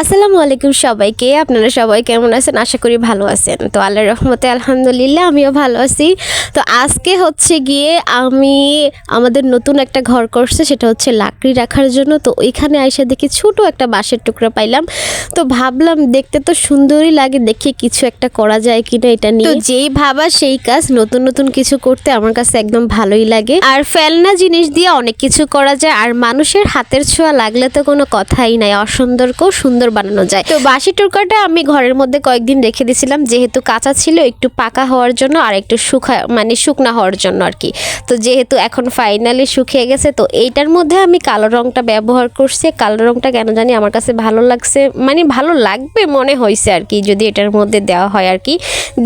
আসসালামু আলাইকুম সবাইকে। আপনারা সবাই কেমন আছেন? আশা করি ভালো আছেন। তো আল্লাহর রহমতে আলহামদুলিল্লাহ, আমিও ভালো আছি। তো আজকে হচ্ছে গিয়ে আমি আমাদের নতুন একটা ঘর করছে, সেটা হচ্ছে লাকড়ি রাখার জন্য। তো ওইখানে আইসা দেখি ছোট একটা বাঁশের টুকরা পাইলাম। তো ভাবলাম দেখতে তো সুন্দরই লাগে দেখি কিছু একটা করা যায় কিনা এটা নিয়ে। তো যেই ভাবা সেই কাজ নতুন নতুন কিছু করতে আমার কাছে একদম ভালোই লাগে। আর ফেলনা জিনিস দিয়ে অনেক কিছু করা যায় আর মানুষের হাতের ছোঁয়া লাগলে তো কোনো কথাই নাই অসুন্দরকেও সুন্দর বানানো যায়। তো বাসি টুকরাটা আমি ঘরের মধ্যে কয়েকদিন রেখে দিয়েছিলাম যেহেতু কাঁচা ছিল একটু পাকা হওয়ার জন্য আর একটু শুকা মানে শুকনা হওয়ার জন্য আর কি। তো যেহেতু এখন ফাইনালি শুকিয়ে গেছে তো এইটার মধ্যে আমি কালো রংটা ব্যবহার করছি কালো রংটা কেন জানি আমার কাছে ভালো লাগছে মানে ভালো লাগবে মনে হয়েছে আর কি, যদি এটার মধ্যে দেওয়া হয় আর কি।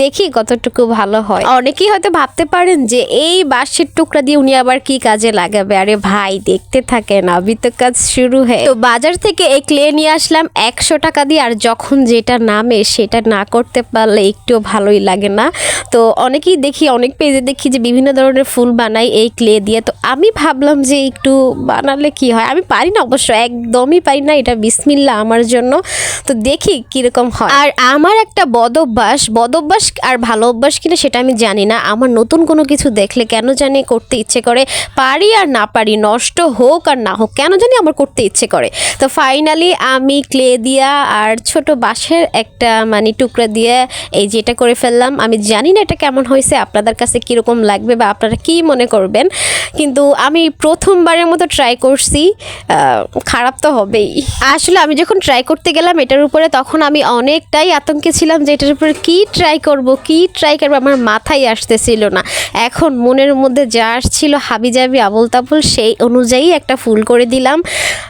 দেখি কতটুকু ভালো হয়। অনেকেই হয়তো ভাবতে পারেন যে এই বাঁশের টুকরা দিয়ে উনি আবার কি কাজে লাগাবে? আরে ভাই, দেখতে থাকেন আবি তো কাজ শুরু হয় তো বাজার থেকে এই ক্লে নিয়ে আসলাম একশো টাকা দিয়ে, আর যখন যেটা নামে সেটা না করতে পারলে একটুও ভালোই লাগে না। তো অনেকেই দেখি, অনেক পেজে দেখি যে বিভিন্ন ধরনের ফুল বানাই এই ক্লে দিয়ে। তো আমি ভাবলাম যে একটু বানালে কি হয়? আমি পারি না অবশ্য, একদমই পারি না। এটা বিসমিল্লা আমার জন্য। তো দেখি কীরকম হয়। আর আমার একটা বদ অভ্যাস বদ অভ্যাস আর ভালো অভ্যাস কিনা সেটা আমি জানি না। আমার নতুন কোনো কিছু দেখলে কেন জানি করতে ইচ্ছে করে, পারি আর না পারি, নষ্ট হোক আর না হোক, কেন জানি আমার করতে ইচ্ছে করে। তো ফাইনালি আমি ক্লে দিয়া আর ছোট বাঁশের একটা মানে টুকরা দিয়ে এই যেটা করে ফেললাম। আমি জানি না এটা কেমন হয়েছে, আপনাদের কাছে কীরকম লাগবে বা আপনারা কি মনে করবেন? কিন্তু আমি প্রথমবারের মতো ট্রাই করছি খারাপ তো হবেই। আসলে আমি যখন ট্রাই করতে গেলাম এটার উপরে, তখন আমি অনেকটাই আতঙ্কে ছিলাম যে এটার উপরে কী ট্রাই করব, কি ট্রাই করব, আমার মাথায় আসতেছিল না। এখন মনের মধ্যে যা আসছিল হাবিজাবি আবল তাবল সেই অনুযায়ী একটা ফুল করে দিলাম।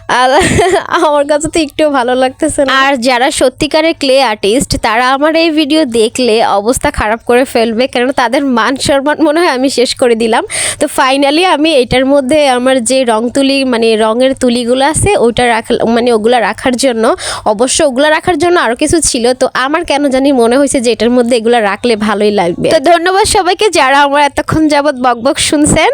আর আমার কাছে তো একটু ভালো লাগতেছে না। আর যারা সত্যিকারের ক্লে আর্টিস্ট তারা আমার এই ভিডিও দেখলে অবস্থা খারাপ করে ফেলবে কেন তাদের মান সম্মান মনে হয় আমি শেষ করে দিলাম। তো ফাইনালি আমি এটার মধ্যে আমার যে রং তুলি মানে রঙের তুলিগুলো আছে ওইটা রাখ মানে ওগুলা রাখার জন্য, অবশ্য ওগুলা রাখার জন্য আরও কিছু ছিল, তো আমার কেন জানি মনে হয়েছে যে এটার মধ্যে এগুলো রাখলে ভালোই লাগবে। তো ধন্যবাদ সবাইকে যারা আমার এতক্ষণ যাবৎ বকবক শুনছেন।